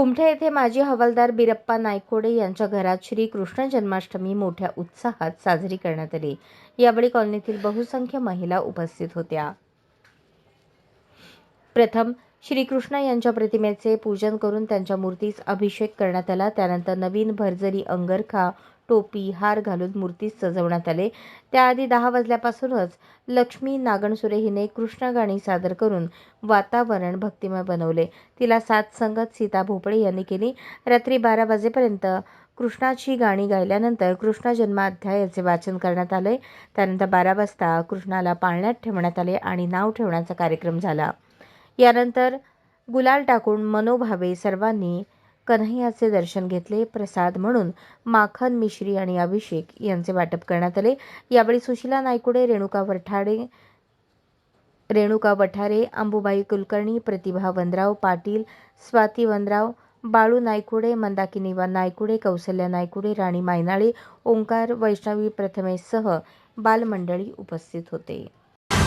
कुमठे येथे माजी हवालदार बिरप्पा नायकोडे यांच्या घरात श्री कृष्ण जन्माष्टमी मोठ्या उत्साहात साजरी करण्यात आली. यावेळी कॉलनीतील बहुसंख्य महिला उपस्थित होत्या. प्रथम श्रीकृष्ण यांच्या प्रतिमेचे पूजन करून त्यांच्या मूर्तीस अभिषेक करण्यात आला. त्यानंतर नवीन भरजरी अंगरखा टोपी हार घालून मूर्तीस सजवण्यात आले. त्याआधी दहा वाजल्यापासूनच लक्ष्मी नागणसुरे हिने कृष्ण गाणी सादर करून वातावरण भक्तिमय बनवले. तिला साथ संगत सीता भोपळे यांनी केली. रात्री बारा वाजेपर्यंत कृष्णाची गाणी गायल्यानंतर कृष्ण जन्माध्यायाचे वाचन करण्यात आले. त्यानंतर बारा वाजता कृष्णाला पाळण्यात ठेवण्यात आले आणि नाव ठेवण्याचा कार्यक्रम झाला. यानंतर गुलाल टाकून मनोभावे सर्वांनी कन्हैयाचे दर्शन घेतले प्रसाद म्हणून माखन मिश्री आणि अभिषेक यांचे वाटप करण्यात आले. यावेळी सुशीला नायकुडे रेणुका वठाडे रेणुका वठारे अंबुबाई कुलकर्णी प्रतिभा वनराव पाटील स्वाती वनराव बाळू नायकुडे मंदाकिनी नायकुडे कौसल्या नायकुडे राणी मायनाळे ओंकार वैष्णवी प्रथमेशसह बालमंडळी उपस्थित होते.